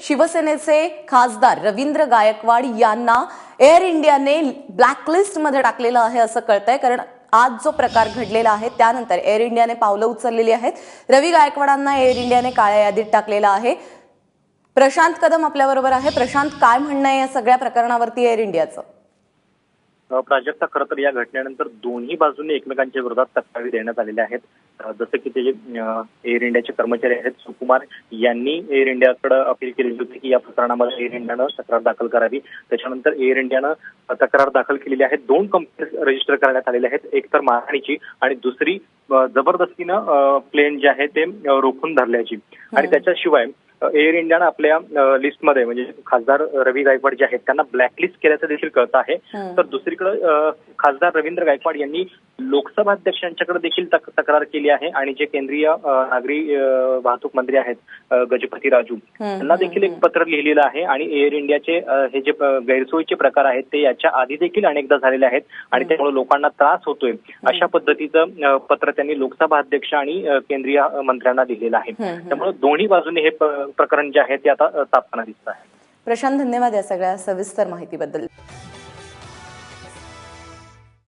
शिवसेनेचे खासदार रवींद्र गायकवाड यांना एअर इंडियाने ब्लॅकलिस्टमध्ये टाकलेलं आहे असं कळतंय कारण आज जो प्रकार घडलेला आहे त्यानंतर एअर इंडियाने पावलं उचललेली आहेत. रवी गायकवाडांना एअर इंडियाने काळ्या यादीत टाकलेलं आहे. प्रशांत कदम आपल्याबरोबर आहे. प्रशांत काय म्हणणं आहे या सगळ्या प्रकरणावरती एअर इंडियाचं? प्राजक्ता खरं तर या घटनेनंतर दोन्ही बाजूने एकमेकांच्या विरोधात तक्रारी देण्यात आलेल्या आहेत. जसं की ते एअर इंडियाचे कर्मचारी आहेत सुकुमार यांनी एअर इंडियाकडे अपील केलेली होती की या प्रकरणामध्ये एअर इंडियानं तक्रार दाखल करावी. त्याच्यानंतर एअर इंडियानं तक्रार दाखल केलेली आहे दोन कंपनी रजिस्टर करण्यात आलेल्या आहेत. एक तर महाराणीची आणि दुसरी जबरदस्तीनं प्लेन जे आहे ते रोखून धरल्याची. आणि त्याच्याशिवाय एअर इंडियानं आपल्या लिस्टमध्ये म्हणजे खासदार रवी गायकवाड जे आहेत त्यांना ब्लॅकलिस्ट केल्याचं देखील कळतं आहे. तर दुसरीकडे खासदार रवींद्र गायकवाड यांनी लोकसभा अध्यक्षांच्याकडे देखील तक- तक्रार केली आहे आणि जे केंद्रीय नागरी वाहतूक मंत्री आहेत गजपती राजू यांना देखील एक पत्र लिहिलेलं आहे आणि एअर इंडियाचे हे जे गैरसोयीचे प्रकार आहेत ते याच्या आधी देखील अनेकदा झालेले आहेत आणि त्यामुळे लोकांना त्रास होतोय अशा पद्धतीचं पत्र त्यांनी लोकसभा अध्यक्ष आणि केंद्रीय मंत्र्यांना दिलेलं आहे. त्यामुळे दोन्ही बाजूने हे प्रकरण जे आहे ते आता तापताना दिसत आहे. प्रशांत धन्यवाद या सगळ्या सविस्तर माहितीबद्दल.